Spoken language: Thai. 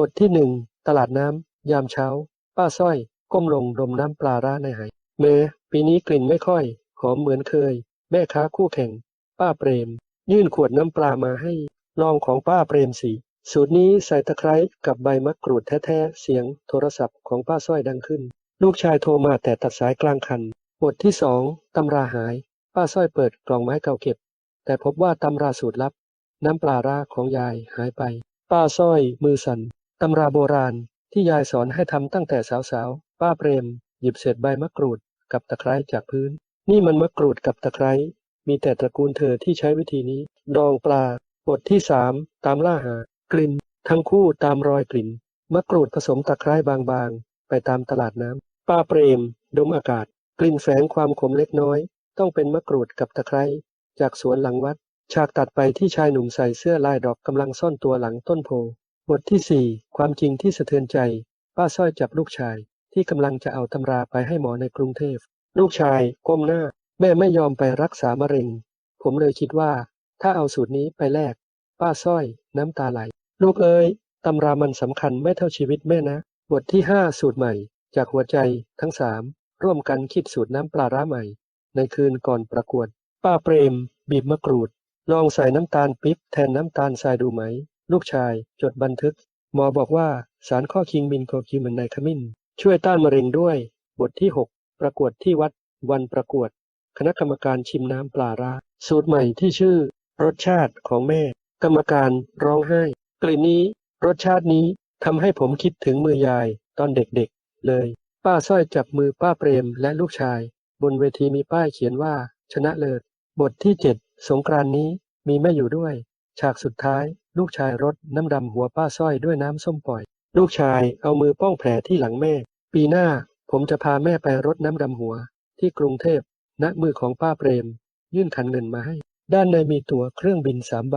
บทที่หนึ่งตลาดน้ำ ยามเช้า ป้าสร้อย ก้มลงดมน้ำปลาร้าในไหแม้ปีนี้กลิ่นไม่ค่อย หอมเหมือนเคย แม่ค้าคู่แข่ง ป้าเปรม ยื่นขวดน้ำปลามาให้ ลองของป้าเปรมสิสูตรนี้ใส่ตะไคร้กับใบมะกรูดแท้ๆ เสียงโทรศัพท์ของป้าสร้อยดังขึ้น ลูกชายโทรมาแต่ตัดสายกลางคัน บทที่สองตำราหาย ป้าสร้อยเปิดกล่องไม้เก่าเก็บ แต่พบว่าตำราสูตรลับ น้ำปลาร้าของยายหายไป ป้าสร้อยมือสั่น ตำราโบราณที่ยายสอนให้ทำตั้งแต่สาวๆ ป้าเปรม หยิบเศษใบมะกรูดกับตะไคร้จากพื้น นี่มันมะกรูดกับตะไคร้ มีแต่ตระกูลเธอที่ใช้วิธีนี้ ดองปลา บทที่สามตามล่าหา กลิ่น ทั้งคู่ตามรอยกลิ่น มะกรูดผสมตะไคร้บางๆ ไปตามตลาดน้ำ ป้าเปรม ดมอากาศ กลิ่นแฝงความขมเล็กน้อย ต้องเป็นมะกรูดกับตะไคร้ จากสวนหลังวัด ฉากตัดไปที่ชายหนุ่มใส่เสื้อลายดอกกำลังซ่อนตัวหลังต้นโพ บทที่สี่ความจริงที่สะเทือนใจ ป้าสร้อยจับลูกชาย ที่กำลังจะเอาตำราไปให้หมอในกรุงเทพ ลูกชายก้มหน้า แม่ไม่ยอมไปรักษามะเร็ง ผมเลยคิดว่า ถ้าเอาสูตรนี้ไปแลก ป้าสร้อย น้ำตาไหล ลูกเอ้ยตำรามันสำคัญไม่เท่าชีวิตแม่นะ บทที่ห้าสูตรใหม่ จากหัวใจทั้งสามร่วมกันคิดสูตรน้ำปลาร้าใหม่ ในคืนก่อนประกวด ป้าเปรม บีบมะกรูด ลองใส่น้ำตาลปิ๊บแทนน้ำตาลทรายดูไหม ลูกชาย จดบันทึก หมอบอกว่าสารข้อคิงมินโกคิมันไนขมิ้น ช่วยต้านมะเร็งด้วย บทที่ 6 ประกวดที่วัด วันประกวด คณะกรรมการชิมน้ำปลาร้าสูตรใหม่ที่ชื่อ รสชาติของแม่ กรรมการร้องไห้ กลิ่นนี้ รสชาตินี้ทำให้ผมคิดถึงมือยายตอนเด็กๆ เลย ป้าสร้อยจับมือป้าเปรมและลูกชาย บนเวทีมีป้ายเขียนว่า ชนะเลิศ บทที่ 7 สงกรานนี้มีแม่อยู่ด้วย ฉากสุดท้าย ลูกชายรดน้ำดำหัวป้าสร้อยด้วยน้ำส้มปล่อย ลูกชายเอามือป้องแผลที่หลังแม่ ปีหน้าผมจะพาแม่ไปรดน้ำดำหัว ที่กรุงเทพณมือของป้าเปรม ยื่นขันเงินมาให้ ด้านในมีตั๋วเครื่องบินสามใบ